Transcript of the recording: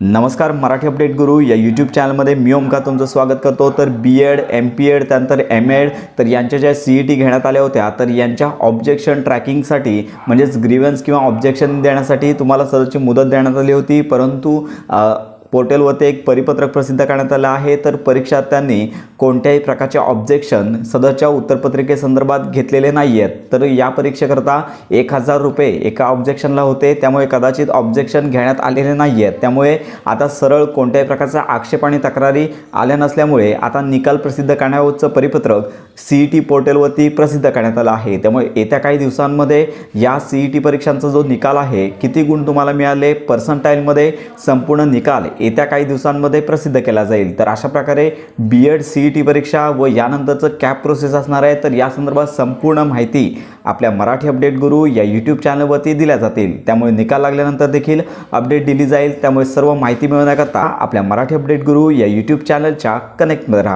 नमस्कार मराठी अपडेट गुरु. या यूट्यूब चॅनलमध्ये मी ओमका तुमचं स्वागत करतो. तर B Ed M P Ed त्यानंतर एम एड तर यांच्या ज्या सी ई टी घेण्यात आल्या होत्या तर यांच्या ऑब्जेक्शन ट्रॅकिंगसाठी म्हणजेच ग्रीवन्स किंवा ऑब्जेक्शन देण्यासाठी तुम्हाला सदरची मुदत देण्यात आली होती. परंतु पोर्टलवरती एक परिपत्रक प्रसिद्ध करण्यात आलं आहे. तर परीक्षार्थ्यांनी कोणत्याही प्रकारचे ऑब्जेक्शन सदरच्या उत्तरपत्रिकेसंदर्भात घेतलेले नाही आहेत तर या परीक्षेकरता एक हजार रुपये एका ऑब्जेक्शनला होते. त्यामुळे कदाचित ऑब्जेक्शन घेण्यात आलेले नाही आहेत त्यामुळे आता सरळ कोणत्याही प्रकारचा आक्षेप आणि तक्रारी आल्या नसल्यामुळे आता निकाल प्रसिद्ध करण्यावरचं परिपत्रक सी ई टी पोर्टलवरती प्रसिद्ध करण्यात आलं आहे. त्यामुळे येत्या काही दिवसांमध्ये या सी ई टी परीक्षांचा जो निकाल आहे किती गुण तुम्हाला मिळाले? पर्संटाईलमध्ये संपूर्ण निकाल येत्या काही दिवसांमध्ये प्रसिद्ध केला जाईल. तर अशा प्रकारे B Ed C E T परीक्षा व यानंतरचं कॅप प्रोसेस असणार आहे. तर या संदर्भात संपूर्ण माहिती आपल्या मराठी अपडेट गुरु या यूट्यूब चॅनलवरती दिल्या जातील. त्यामुळे निकाल लागल्यानंतर देखील अपडेट दिली जाईल. त्यामुळे सर्व माहिती मिळवण्याकरता आपल्या मराठी अपडेट गुरु या यूट्यूब चॅनलच्या कनेक्टमध्ये राहा.